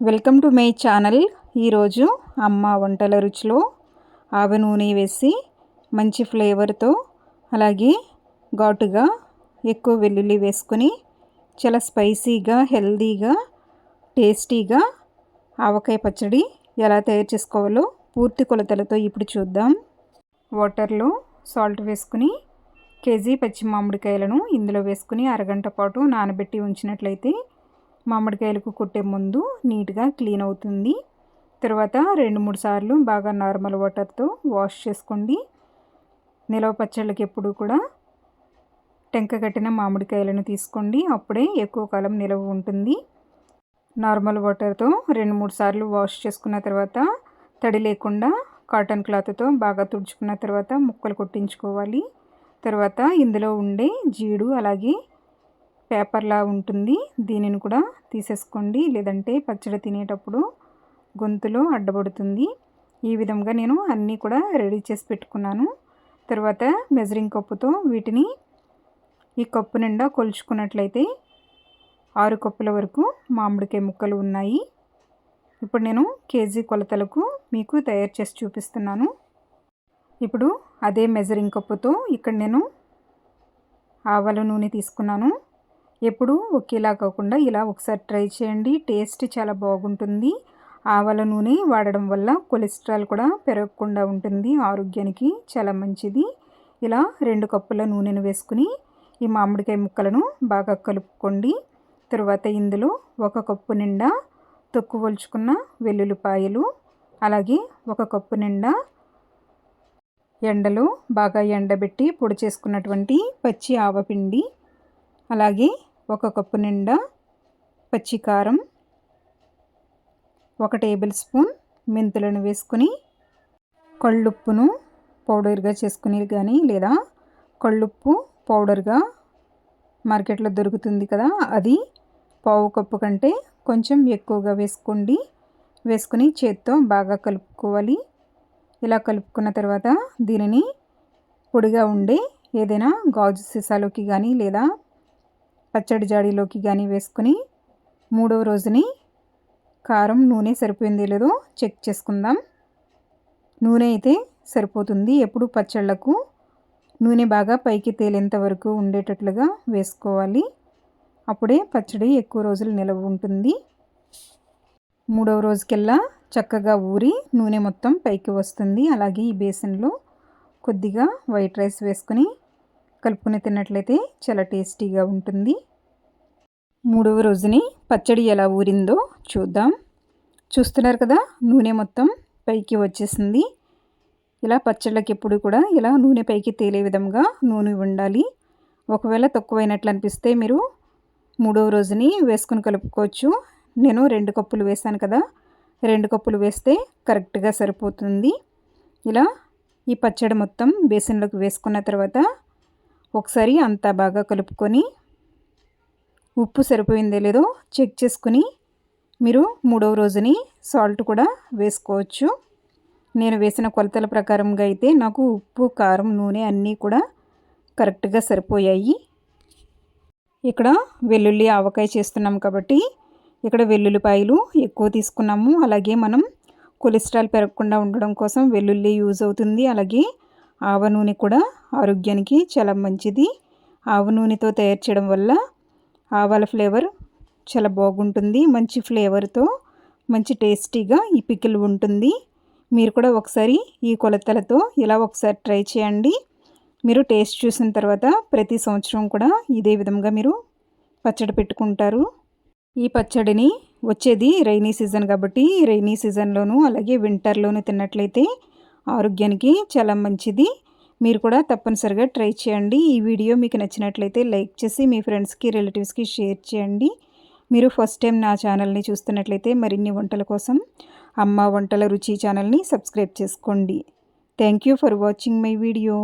Welcome to my channel. ఈరోజు అమ్మ వంటల రుచిలో ఆవ నూనె వేసి మంచి ఫ్లేవర్తో అలాగే ఘాటుగా ఎక్కువ వెల్లుల్లి వేసుకొని చాలా స్పైసీగా హెల్దీగా టేస్టీగా ఆవకాయ పచ్చడి ఎలా తయారు చేసుకోవాలో పూర్తి కొలతలతో ఇప్పుడు చూద్దాం. వాటర్లో సాల్ట్ వేసుకుని కేజీ పచ్చి మామిడికాయలను ఇందులో వేసుకుని అరగంట పాటు నానబెట్టి ఉంచినట్లయితే మామిడికాయలకు కొట్టే ముందు నీట్గా క్లీన్ అవుతుంది. తర్వాత రెండు మూడు సార్లు బాగా నార్మల్ వాటర్తో వాష్ చేసుకోండి. నిలవ పచ్చళ్ళకి ఎప్పుడు కూడా టెంక కట్టిన మామిడికాయలను తీసుకోండి. అప్పుడే ఎక్కువ కాలం నిలవ ఉంటుంది. నార్మల్ వాటర్తో రెండు మూడు సార్లు వాష్ చేసుకున్న తర్వాత తడి లేకుండా కాటన్ క్లాత్తో బాగా తుడుచుకున్న తర్వాత ముక్కలు కొట్టించుకోవాలి. తర్వాత ఇందులో ఉండే జీడు అలాగే పేపర్లా ఉంటుంది. దీనిని కూడా తీసేసుకోండి. లేదంటే పచ్చడి తినేటప్పుడు గొంతులో అడ్డబడుతుంది ఈ విధంగా నేను అన్నీ కూడా రెడీ చేసి పెట్టుకున్నాను. తర్వాత మెజరింగ్ కప్పుతో వీటిని ఈ కప్పు నిండా కొలుచుకున్నట్లయితే ఆరు కప్పుల వరకు మామిడికాయ ముక్కలు ఉన్నాయి. ఇప్పుడు నేను కేజీ కొలతలకు మీకు తయారు చేసి చూపిస్తున్నాను. ఇప్పుడు అదే మెజరింగ్ కప్పుతో ఇక్కడ నేను ఆవాల నూనె తీసుకున్నాను. ఎప్పుడూ ఒకేలా కాకుండా ఇలా ఒకసారి ట్రై చేయండి. టేస్ట్ చాలా బాగుంటుంది. ఆవల నూనె వాడడం వల్ల కొలెస్ట్రాల్ కూడా పెరగకుండా ఉంటుంది. ఆరోగ్యానికి చాలా మంచిది. ఇలా రెండు కప్పుల నూనెను వేసుకుని ఈ మామిడికాయ ముక్కలను బాగా కలుపుకోండి. తరువాత ఇందులో ఒక కప్పు నిండా తొక్కు వలుచుకున్న వెల్లుల్లిపాయలు అలాగే ఒక కప్పు నిండా ఎండలో బాగా ఎండబెట్టి పొడి చేసుకున్నటువంటి పచ్చి ఆవపిండి అలాగే ఒక కప్పు నిండా పచ్చికారం ఒక టేబుల్ స్పూన్ మెంతులను వేసుకుని కళ్ళుప్పును పౌడర్గా చేసుకుని కానీ లేదా కళ్ళుప్పు పౌడర్గా మార్కెట్లో దొరుకుతుంది కదా అది పావు కప్పు కంటే కొంచెం ఎక్కువగా వేసుకోండి. వేసుకుని చేత్తో బాగా కలుపుకోవాలి. ఇలా కలుపుకున్న తర్వాత దీనిని పొడిగా ఉండే ఏదైనా గాజు సీసాలోకి కానీ లేదా పచ్చడి జాడీలోకి కానీ వేసుకుని మూడవ రోజుని కారం నూనె సరిపోయింది లేదో చెక్ చేసుకుందాం. నూనె అయితే సరిపోతుంది. ఎప్పుడు పచ్చళ్ళకు నూనె బాగా పైకి తేలేంత వరకు ఉండేటట్లుగా వేసుకోవాలి. అప్పుడే పచ్చడి ఎక్కువ రోజులు నిలవ ఉంటుంది. మూడవ రోజుకెల్లా చక్కగా ఊరి నూనె మొత్తం పైకి వస్తుంది. అలాగే ఈ బేసన్లో కొద్దిగా వైట్ రైస్ వేసుకొని కలుపుకుని తిన్నట్లయితే చాలా టేస్టీగా ఉంటుంది. మూడవ రోజుని పచ్చడి ఎలా ఊరిందో చూద్దాం. చూస్తున్నారు కదా నూనె మొత్తం పైకి వచ్చేసింది. ఇలా పచ్చళ్ళకి ఎప్పుడు కూడా ఇలా నూనె పైకి తేలే విధంగా నూనె ఉండాలి. ఒకవేళ తక్కువైనట్లు అనిపిస్తే మీరు మూడవ రోజుని వేసుకుని కలుపుకోవచ్చు. నేను రెండు కప్పులు వేసాను కదా రెండు కప్పులు వేస్తే కరెక్ట్గా సరిపోతుంది. ఇలా ఈ పచ్చడి మొత్తం బేసిన్లోకి వేసుకున్న తర్వాత ఒకసారి అంతా బాగా కలుపుకొని ఉప్పు సరిపోయిందో లేదో చెక్ చేసుకుని మీరు మూడవ రోజుని సాల్ట్ కూడా వేసుకోవచ్చు. నేను వేసిన కొలతల ప్రకారంగా అయితే నాకు ఉప్పు కారం నూనె అన్నీ కూడా కరెక్ట్గా సరిపోయాయి. ఇక్కడ వెల్లుల్లి ఆవకాయ చేస్తున్నాం కాబట్టి ఇక్కడ వెల్లుల్లిపాయలు ఎక్కువ తీసుకున్నాము. అలాగే మనం కొలెస్ట్రాల్ పెరగకుండా ఉండడం కోసం వెల్లుల్లి యూజ్ అవుతుంది. అలాగే ఆవ నూనె కూడా ఆరోగ్యానికి చాలా మంచిది. ఆవ నూనెతో తయారు చేయడం వల్ల ఆవాల ఫ్లేవర్ చాలా బాగుంటుంది. మంచి ఫ్లేవర్తో మంచి టేస్టీగా ఈ పికిల్ ఉంటుంది. మీరు కూడా ఒకసారి ఈ కొలతలతో ఇలా ఒకసారి ట్రై చేయండి. మీరు టేస్ట్ చూసిన తర్వాత ప్రతి సంవత్సరం కూడా ఇదే విధంగా మీరు పచ్చడి పెట్టుకుంటారు. ఈ పచ్చడిని వచ్చేది రైనీ సీజన్ కాబట్టి రైనీ సీజన్లోనూ అలాగే వింటర్లోనూ తిన్నట్లయితే ఆరోగ్యానికి చాలా మంచిది. మీరు కూడా తప్పనిసరిగా ట్రై చేయండి. ఈ వీడియో మీకు నచ్చినట్లయితే లైక్ చేసి మీ ఫ్రెండ్స్కి రిలేటివ్స్కి షేర్ చేయండి. మీరు ఫస్ట్ టైం నా ఛానల్ని చూస్తున్నట్లయితే మరిన్ని వంటల కోసం అమ్మ వంటల రుచి ఛానల్ని సబ్స్క్రైబ్ చేసుకోండి. Thank you for watching my video.